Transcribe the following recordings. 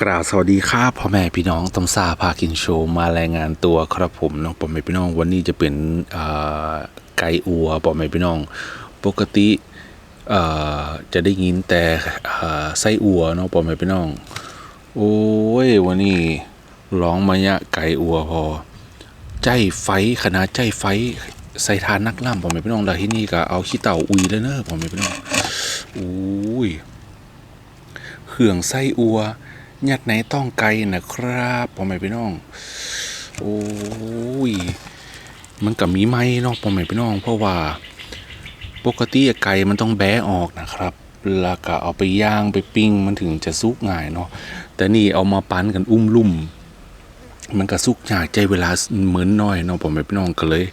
กราบสวัสดีครับพ่อแม่พี่น้องตำซาพากินโชว์มารายงานตัวครับผมน้องพ่อแม่พี่น้องวันนี้จะเป็นไก่อัวพ่อแม่พี่น้อง ปกติจะได้ยินแต่ไส้อัวเนาะพ่อแม่พี่น้อง โอ้ยวันนี้ร้องมายะไก่อัวพอ ใจไฟขนาดใจไฟใส่ทานนักล่ำพ่อแม่พี่น้องแล้วที่นี่ก็เอาขี้เต่าอุยแล้วเนอะพ่อแม่พี่น้องอุ้ยเครื่องไส้อัว ยัดไหนต้องไกลนะครับพ่อแม่พี่น้อง โอ้ย มันกับมีไหมเนาะพ่อแม่พี่น้อง เพราะว่า ปกติไก่มันต้องแบะออกนะครับแล้วก็เอาไปย่างไปปิ้งมันถึงจะสุกง่ายเนาะแต่นี่เอามาปั้นกันอุ้มลุ่ม มันก็สุกยากใจเวลาเหมือนน้อยเนาะพ่อแม่พี่น้องก็เลย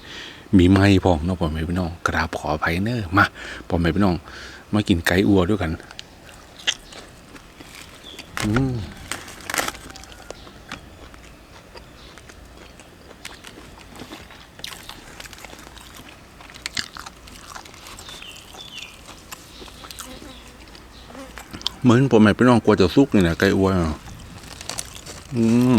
มีไม้พร้อมเนาะพ่อแม่พี่น้องกราบขออภัยเนอะมาพ่อแม่พี่น้อง มากินไก่อัวด้วยกัน เหมือนผมแม่พี่น้องกลัวจะซุกนี่นะไก่อ้วนอะอืม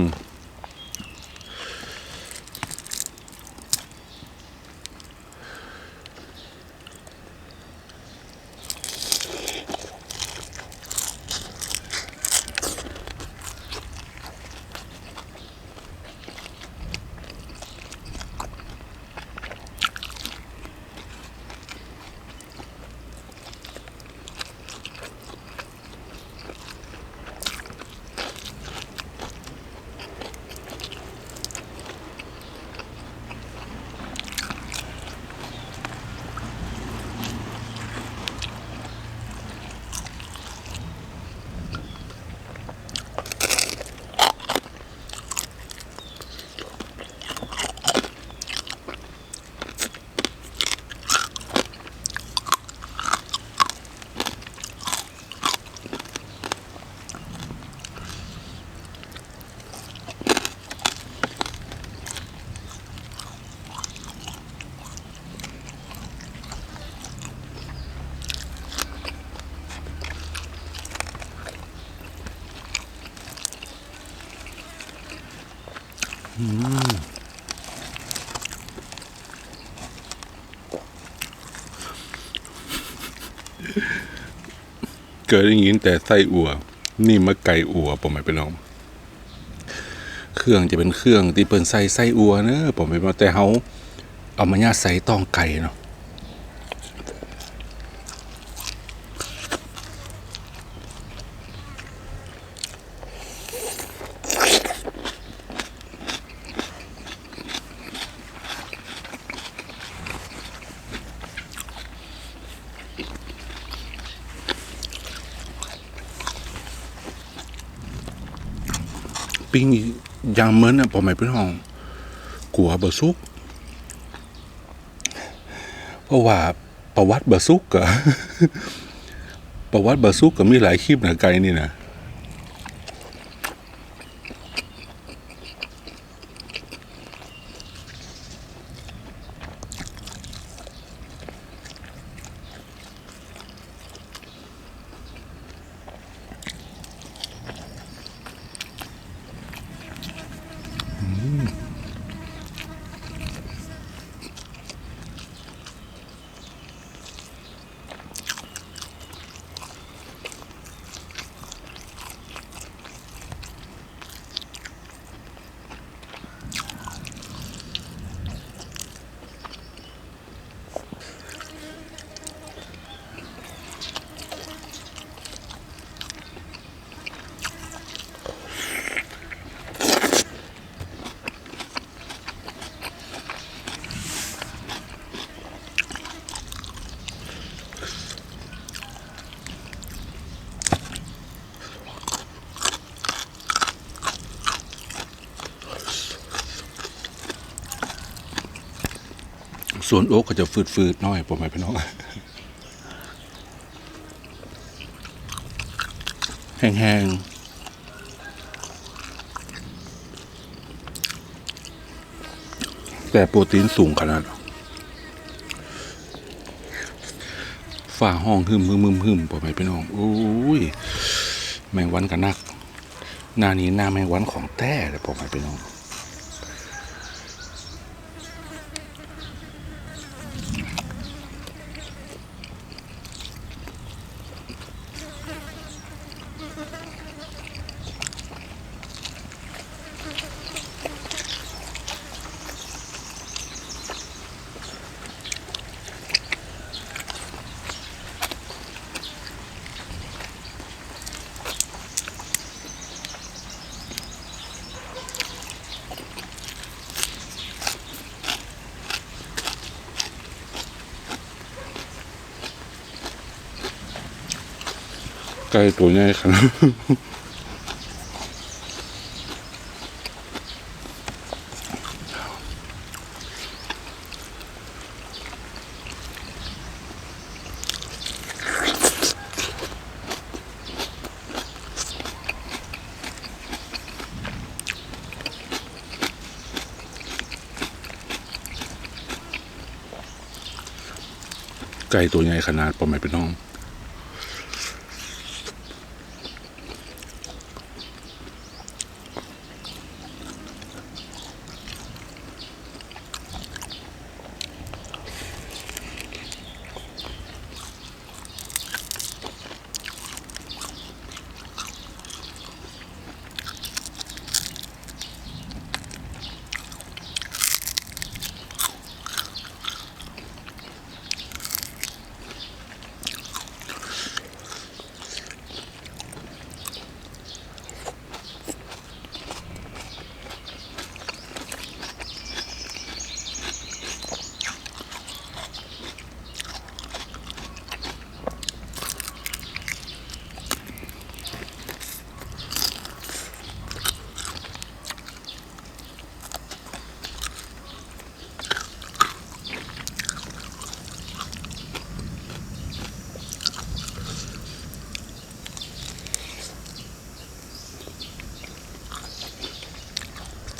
เกิดอย่างนี้แต่ไส้อัวนี่มะไก่อัวผมไม่เป็นน้อง เครื่องจะเป็นเครื่องที่เปิ้นใส่ไส้อัวเนอะผมไม่เป็นแต่เขาเอามาย่าใส่ต้องไก่เนาะ ปิ้งยางเหมือนอะผมไม่เป็นห้องกลัวบะซุก เพราะว่าประวัติบะซุกอะประวัติบะซุกก็มีหลายคลิปนะไกลนี่นะ Mm. ส่วนโอ๊กก็จะฟืดๆน้อยผมไม่เป็นน้องแห้งๆแต่โปรตีนสูงขนาดฝ่าห้องหึมหึมหึมหึมผมไม่เป็นน้องโอ้ย แมงวันกันนัก หน้านี้หน้าแมงวันของแท้เลยผมไปน้อง ไก่ตัวใหญ่ขนาดไก่ตัวใหญ่ขนาดประมาณเป็นน้อง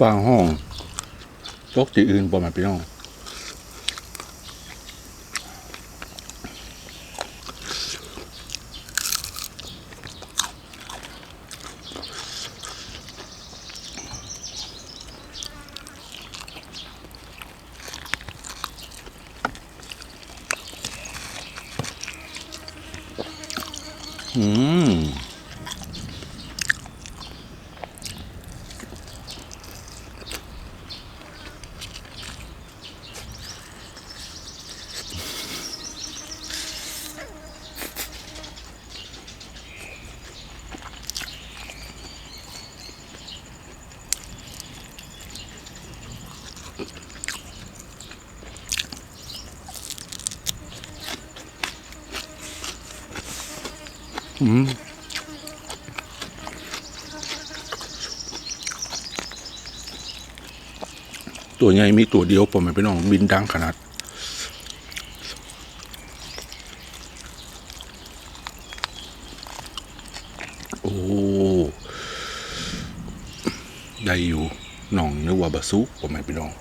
ฟางห้องตกที่อื่นประมาณพี่น้องอืม ใหญ่มีตัวเดียวผมไม่เป็นน้องบินดังขนาดโอ้ได้อยู่น่องนึกว่าบะซุกผมไม่เป็นน้อง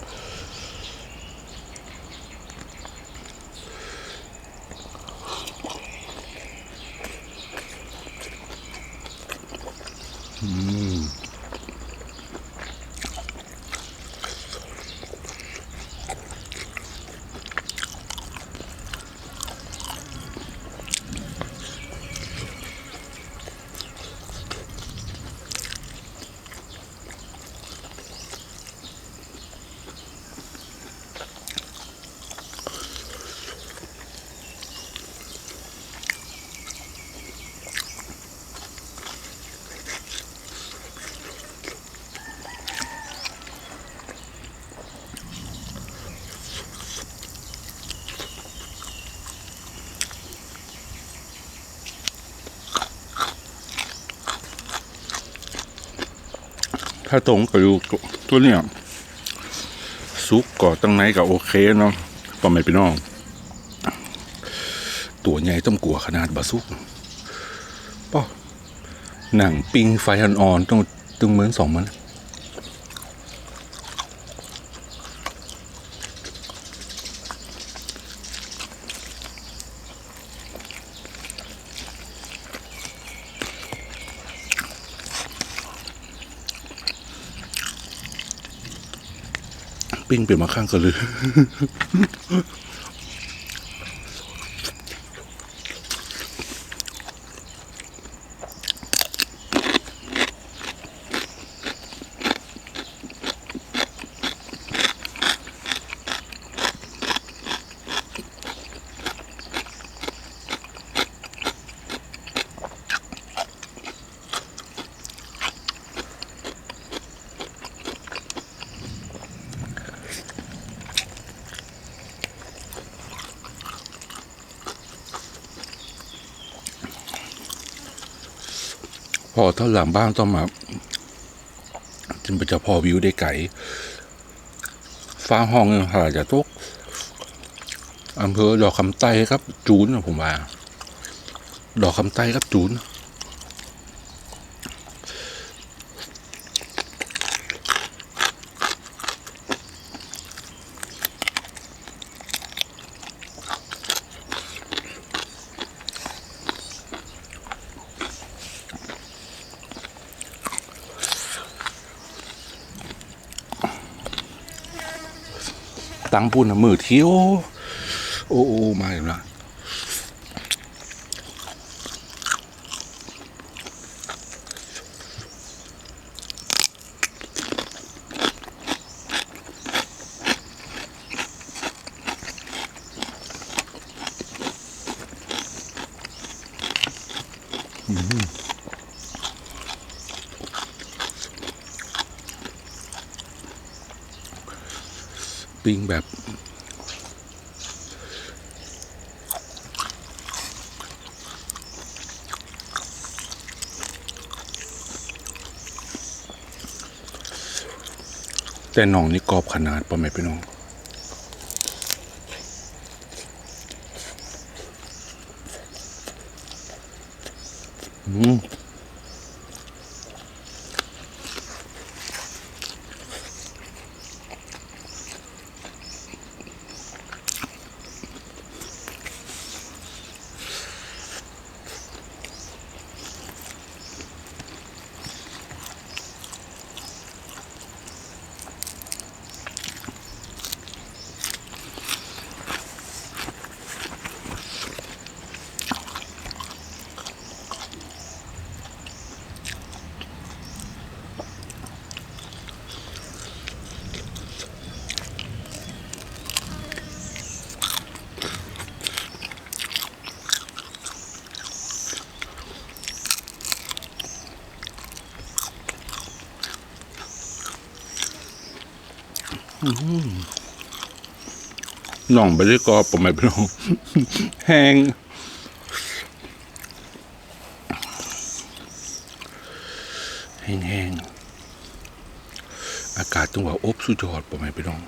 ถ้าตรงกับอยู่ตัวเนี้ยซุกก่อตั้งไหนก็โอเคเนาะก็ไม่เป็นน้อง ตัวใหญ่ต้องกลัวขนาดบาซุกป้อหนังปิงไฟอ่อนๆต้องตึงเหมือนสองมัน ปิ้งเปลี่ยนมาข้างกันเลย ถ้าหลังบ้านต้องมาจึงจะพอวิวได้ไก่ฟ้าห้องหาจะตกอำเภอดอกคำใต้ครับ จูนผมว่า ดอกคำใต้ครับจูน ตั้งปุ่นนะมือเที่ยวโอ้โอ้มาอีกแล้วอืม ปิ้งแบบ แต่หนองนี่กรอบขนาดป่ะไหมพี่น้องอืม น่องไปได้กรอบป่ะไมพี่น้องแห้งแห้งๆ อากาศจังหวะอบสุดยอดป่ะไมพี่น้อง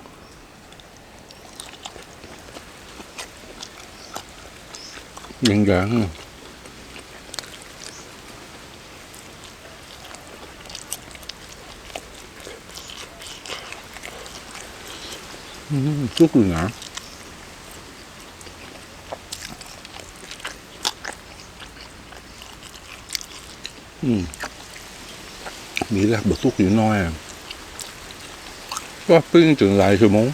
ยังยัง อืมสุกอยู่นะอืมมีแหละบะสุกอยู่น้อยก็ปิ้งจนหลายชั่วโมง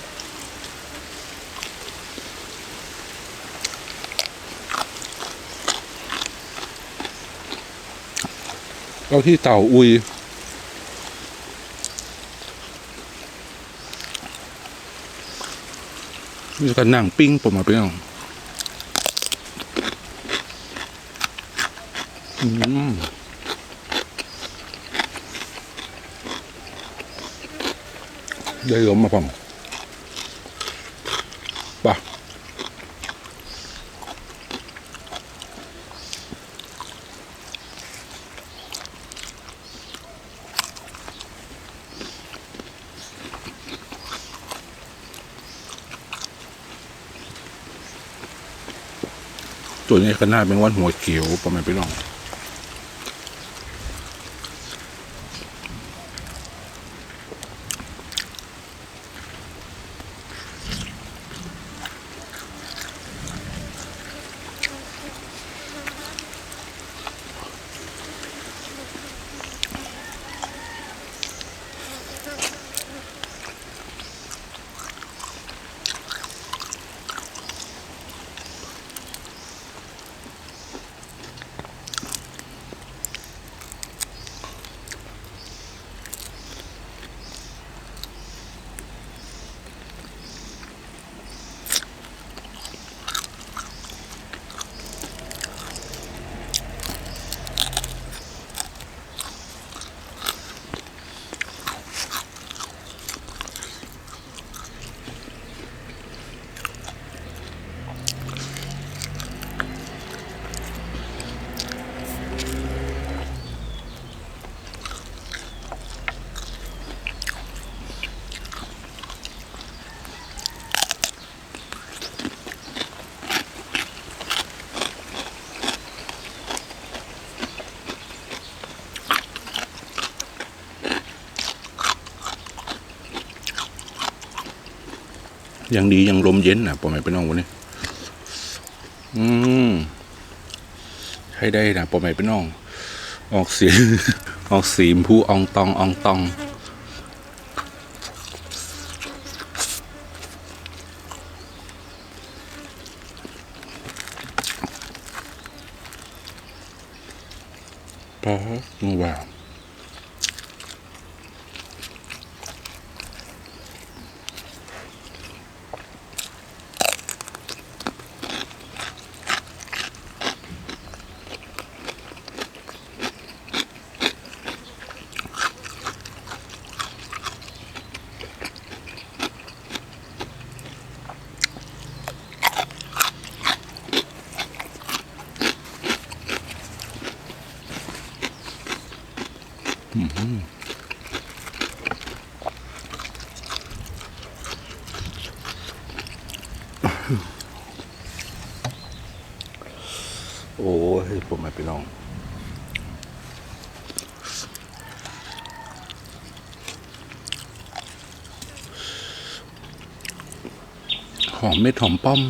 เอาที่เต่าอุย นี่ก็นั่งปิ้งผมมาไปเองอืมได้ลมมาผม นี้ก็น่าเป็นวัดหัวเขียวประมาณพี่น้อง ยังดียังลมเย็นนะพ่อแม่พี่น้องวันนี้ อืมให้ได้นะพ่อแม่พี่น้อง ออกเสียงออกสีมผู้อองตองอองตองพอมึงว่า โอ้ยผมไม่ไปลองหอมเม็ดหอมป้อม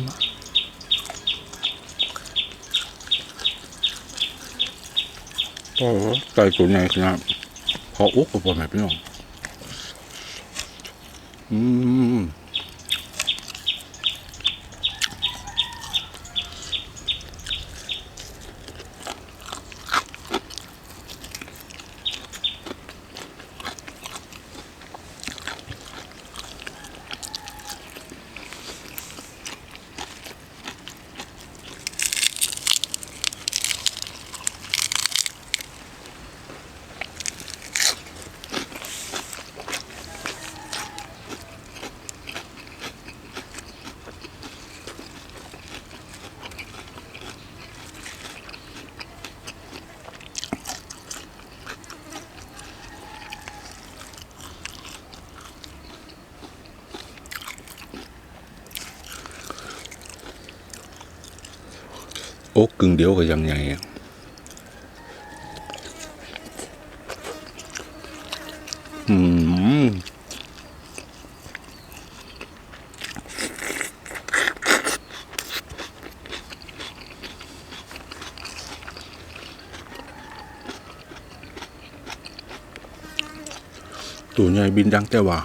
ก็ไก่ตัวใหญ่ขนาดพออุกกับผมไม่ไปลอง อืม โอ๊กกึ่งเดียวก็ยังไงอืมตัวใหญ่บินดังแต่ว่า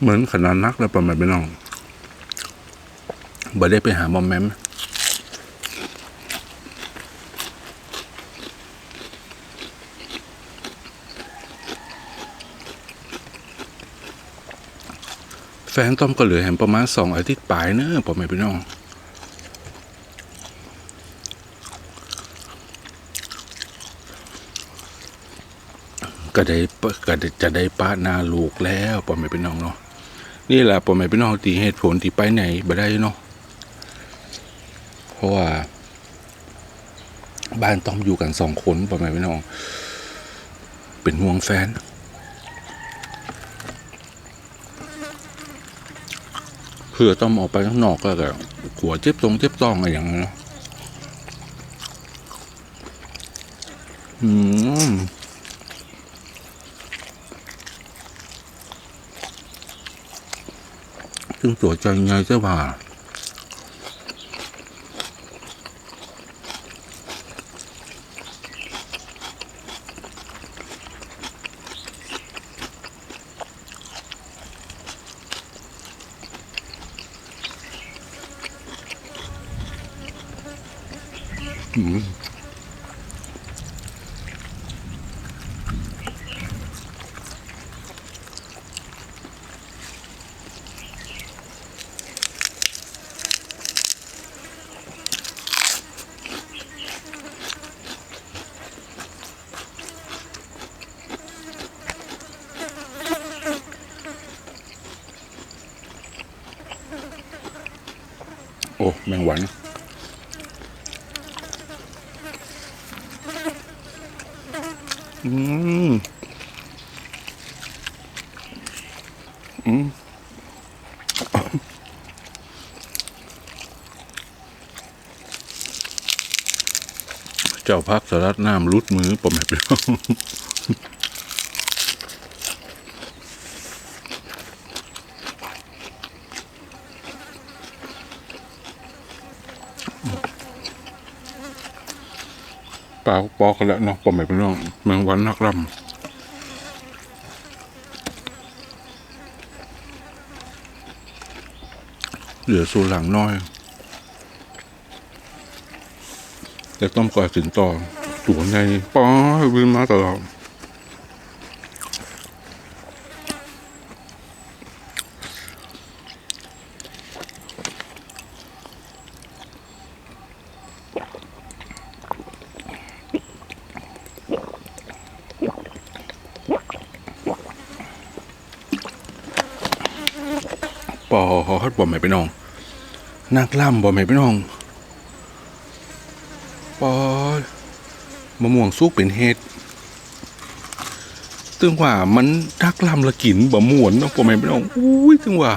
เหมือนขนาดนักแล้วประมาณไปน้องบ่ได้ไปหาบอมแมมแฟนต้อมก็เหลือแหมประมาณสองอาทิตย์ปลายเนอะประมาณไปน้อง ก็ได้ปก็จะได้ป้านาลูกแล้วปอไม่เป็นน้องเนาะ นี่แหละปอไม่เป็นน้องตีเหตุผลที่ไปไหนบ่ได้เนาะเพราะว่า บ้านต้องอยู่กันสองคนปอไม่เป็นน้อง เป็นห่วงแฟนเพื่อต้องออกไปข้างนอกก็แบบกลัวเจ็บตรงเจ็บต้องอะไรอย่างเงี้ยอืม จึงตัวใจไงเจ้าว่า嗯。Mm. แมงวันอืมอืมเจ้าพักสลัดน้ำรุดมือผมไม่เป็นไล่าปอกกันแล้วเนาะผมไม่เป็นไรแมงวันนักล่ำเหลือส่วนหลังน้อยแต่ต้มก่อยสินต่อตัวในป้อวินมาตลอด ปอฮัดบ่ไม่ไปน้อง นักล่ำบ่ไม่ไปน้องปอมะม่วงสุกเป็นเห็ดตึงว่ามันนักล่ำละกินบะม่วนเนาะพ่แม่พี่น้องอุ้ยตึงว่า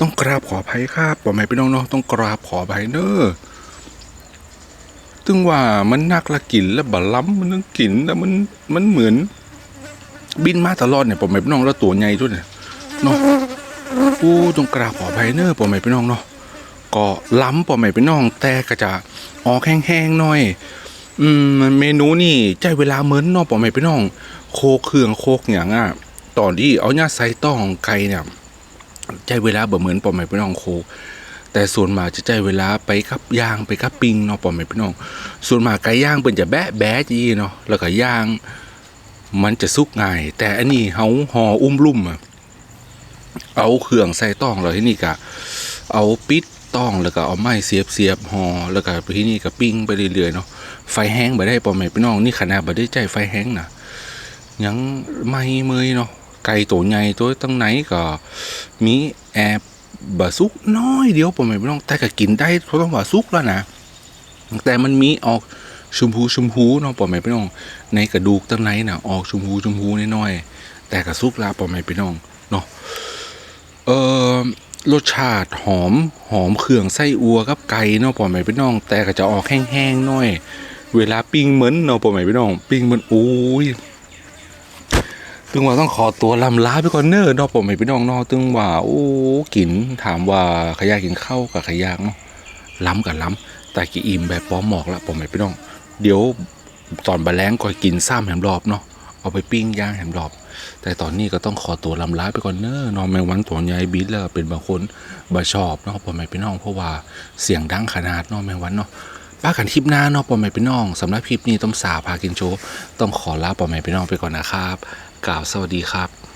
ต้องกราบขออภัยครับพ่แม่พี่น้องเนาะต้องกราบขออภัยเนอะตึงว่ามันนักละกินแล้วบะล้ำมันต้องกินแล้วมันมันเหมือน บินมาตลอดเนี่ยพ่อแม่พี่น้องแล้วตัวใหญ่ด้วยเนี่ยเนาะ อู้ต้องกราบขออภัยเนอะพ่อแม่พี่น้องเนาะก็ล้ำพ่อแม่พี่น้อง แต่ก็จะออกแห้งๆหน่อย อืมเมนูนี่ใจเวลาเหมือนเนาะปอไม่ไปน้อง โคเครื่องโคกอย่างอะตอนที่เอาญาใส่ต้องไก่เนี่ยใจเวลาบ่เหมือนปอไม่ไปน้องโคกแต่ส่วนมากจะใจเวลาไปกับย่างไปกับปิ้งเนาะปอไม่ไปน้อง ส่วนมากไก่ย่างเป็นจะแบะแบะจีเนาะแล้วก็ย่าง มันจะสุกง่าย แต่อันนี้เฮาห่ออุ้มลุ่มอะ เอาเครื่องใส่ต้องแล้วที่นี่ก็เอาปิดต้องแล้วก็เอาไม้เสียบเสียบห่อแล้วก็ที่นี่ก็ปิ้งไปเรื่อยๆเนาะไฟแห้งไปได้ปอม่พี่น้องนี่ขนาดบ่ได้ใจไฟแห้งนะยังไม่เมยเนาะไก่ตัวใหญ่ตัวตั้งไหนก็มีแอบบะซุกน้อยเดียวปอม่พี่น้องแต่ก็กินได้เพราะต้องว่าซุกแล้วนะแต่มันมีออกชมพูชมพูเนาะปอม่พี่น้อง ในกระดูกตั้งไหนน่ะออกชมพูชมพูน้อยๆแต่ก็ซุกล้วปอม่พี่น้องเนาะ เออรสชาติหอมหอมเครื่องไส้อัวกับไก่เนาะปอไม่พี่น้อง แต่ก็จะออกแห้งๆหน่อย เวลาปิ้งเหมือนเนาะปอใหม่พี่น้องปิ้งเหมือนโอ้ยตึงว่าต้องขอตัวลำลาไปก่อนเนอะเนาะปอใหม่พี่น้องเนาะตึงว่าโอ้กินถามว่าขยะกินข้าวกับขยะเนาะล้ำกับล้ำแต่กี่อิ่มแบบปอมหมอกละปอใหม่พี่น้อง เดี๋ยวตอนบะแรงก็กินซ้ำแหมรอบเนาะเอาไปปิ้งย่างแหมรอบ แต่ตอนนี้ก็ต้องขอตัวลำลาไปก่อนเนอะเนอนแมงวันตัวใหญ่บิดแล้วเป็นบางคนบะชอบเนาะปอแม่พี่น้องเพราะว่าเสียงดังขนาดเนาะแมงวันเนาะป้ากันคลิปหน้าเนาะปอแม่พี่น้องสำหรับคลิปนี้ต้องสาพากินโชต้องขอลาปอแม่พี่น้องไปก่อนนะครับกล่าวสวัสดีครับ